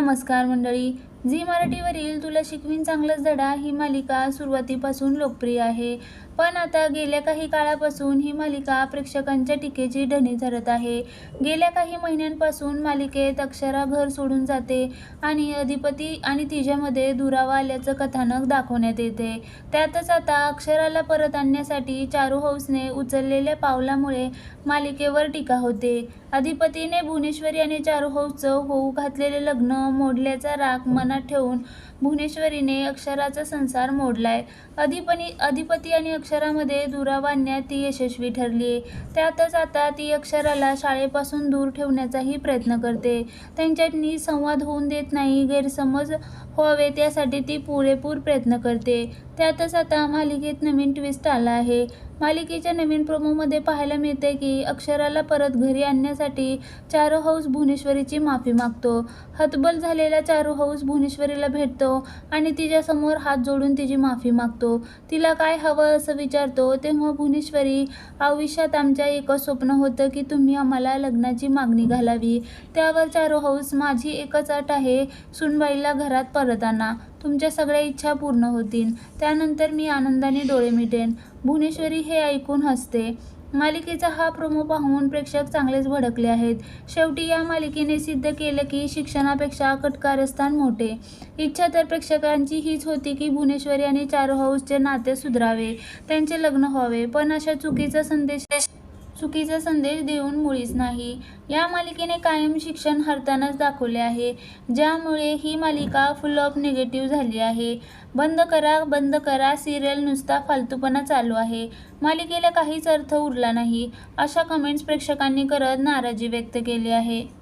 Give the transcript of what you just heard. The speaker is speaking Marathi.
नमस्कार मंडळी. झी मराठीवरील तुला शिकवीन चांगलंच धडा ही मालिका सुरुवातीपासून लोकप्रिय आहे. पण आता गेल्या काही काळापासून ही मालिका प्रेक्षकांच्या टीकेची ढणी ठरत आहे. गेल्या काही महिन्यांपासून मालिकेत अक्षरा घर सोडून जाते आणि अधिपती आणि तिच्यामध्ये दुरावा आल्याचं कथानक दाखवण्यात येते. त्यातच आता अक्षराला परत आणण्यासाठी चारू हौसने उचललेल्या पावलामुळे मालिकेवर टीका होते. अधिपतीने भुवनेश्वरी आणि चारू हौसचं होऊ घातलेले लग्न मोडल्याचा राग मनात ठेवून भुवनेश्वरीने अक्षराचा संसार मोडलाय. अधिपनी अधिपती आणि अक्षरामध्ये दुरावा आणण्यात ती यशस्वी ठरली त्यातच आता ती अक्षराला शाळेपासून दूर ठेवण्याचाही प्रयत्न करते. त्यांच्यात नीट संवाद होऊन देत नाही गैरसमज व्हावे त्यासाठी ती पुरेपूर प्रयत्न करते. त्यातच आता मालिकेत नवीन ट्विस्ट आला आहे. मालिकेच्या नवीन प्रोमोमध्ये पाहायला मिळते की अक्षराला परत घरी आणण्यासाठी चारू हाऊस भुवनेश्वरीची माफी मागतो. हतबल झालेला चारू हाऊस भुवनेश्वरीला भेटतो आणि तिच्यासमोर हात जोडून तिची माफी मागतो. तिला काय हवं असं विचारतो तेव्हा भुवनेश्वरी आयुष्यात आमच्या एकच स्वप्न होतं की तुम्ही आम्हाला लग्नाची मागणी घालावी. त्यावर चारू हाऊस माझी एकच अट आहे सुनबाईला घरात परत आणा तुमच्या सगळ्या इच्छा पूर्ण होतील. त्यानंतर मी आनंदाने डोळे मिटेन. भुवनेश्वरी हे ऐकून हसते. मालिकेचा हा प्रोमो पाहून प्रेक्षक चांगलेच भडकले आहेत. शेवटी या मालिकेने सिद्ध केलं की शिक्षणापेक्षा कटकारस्थान मोठे. इच्छा तर प्रेक्षकांची हीच होती की भुवनेश्वरी आणि चारू हाऊसचे नाते सुधरावे त्यांचे लग्न व्हावे पण अशा चुकीचा संदेश चुकीचा संदेश देऊन मुळीच नाही. या मालिकेने कायम शिक्षण हरतानाच दाखवले आहे. ज्यामुळे ही मालिका फुल ऑफ निगेटिव्ह झाली आहे. बंद करा बंद करा सिरियल नुसता फालतूपणा चालू आहे. मालिकेला काहीच अर्थ उरला नाही अशा कमेंट्स प्रेक्षकांनी करत नाराजी व्यक्त केली आहे.